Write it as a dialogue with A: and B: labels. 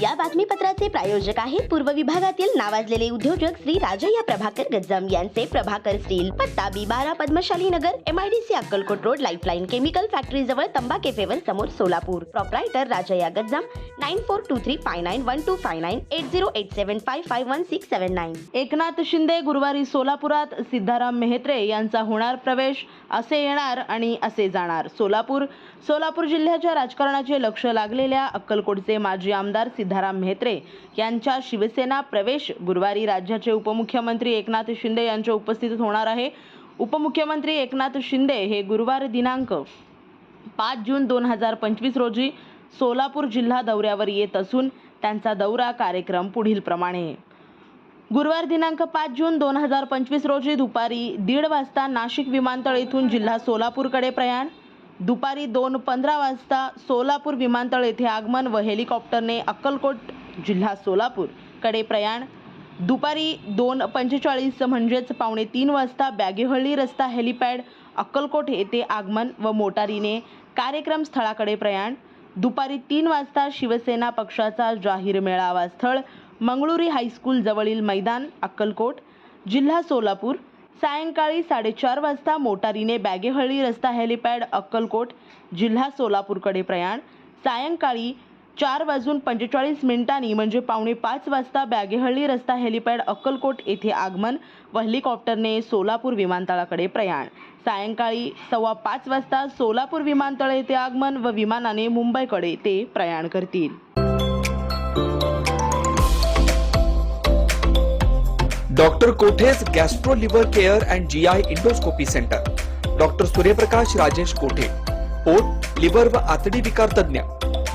A: या बातमीपत्राचे प्रायोजक आहेत. पूर्व विभागातील नावाजलेले उद्योजक श्री राजय्या प्रभाकर गज्जम यांचे प्रभाकर स्टील पत्ता बी बारा Padmashali Nagar MIDC Akkalkot road lifeline chemical factory जवळ तंबा केफेवर समोर Solapur. Proprietor Rajayya Gajjam nine four two three five nine one two five nine eight zero eight seven five five one six seven nine
B: Eknath Shinde गुरुवारी सोलापुरात सिद्धाराम मेहत्रे यांचा होणार प्रवेश. असे येणार आणि असे जाणार. सोलापूर सोलापूर जिल्ह्याच्या राजकारणाचे लक्ष लागलेल्या अक्कलकोटचे माजी आमदार सिद्धाराम मेहत्रे यांच्या शिवसेना प्रवेश गुरुवारी राज्याचे उपमुख्यमंत्री एकनाथ शिंदे यांच्या उपस्थितीत होणार आहे. उपमुख्यमंत्री एकनाथ शिंदे हे गुरुवार दिनांक पाच जून दोन हजार पंचवीस रोजी सोलापूर जिल्हा दौऱ्यावर येत असून त्यांचा दौरा कार्यक्रम पुढील प्रमाणे. गुरुवार दिनांक पाच जून दोन हजार पंचवीस रोजी दुपारी दीड वाजता नाशिक विमानतळ येथून जिल्हा सोलापूरकडे प्रयाण. दुपारी दोन पंधरा वाजता सोलापूर विमानतळ येथे आगमन व हेलिकॉप्टरने अक्कलकोट जिल्हा सोलापूरकडे प्रयाण. दुपारी दोन पंचेचाळीस म्हणजेच पावणे तीन वाजता बॅगेहळ्ळी रस्ता हेलिपॅड अक्कलकोट येथे आगमन व मोटारीने कार्यक्रम स्थळाकडे प्रयाण. दुपारी तीन वाजता शिवसेना पक्षाचा जाहीर मेळावा स्थळ मंगळुरी हायस्कूल जवळील मैदान अक्कलकोट. जिल्हा सोलापूर. सायंकाळी साडेचार वाजता मोटारीने बॅगेहळ्ळी रस्ता हेलिपॅड अक्कलकोट. जिल्हा सोलापूरकडे प्रयाण. सायंकाळी चार वाजून पंचेचाळीस मिनिटांनी म्हणजे पावणे पाच वाजता बॅगेहळ्ळी रस्ता हेलिपॅड अक्कलकोट येथे आगमन व हेलिकॉप्टरने सोलापूर विमानतळाकडे प्रयाण. सायंकाळी सव्वा पाच वाजता सोलापूर विमानतळ येथे आगमन व विमानाने मुंबईकडे ते प्रयाण करतील.
C: Doctor Kothe's gastro liver care and G I endoscopy centre. Doctor Suryaprakash Rajesh Kothe. पोट लिव्हर व आतडी विकार तज्ञ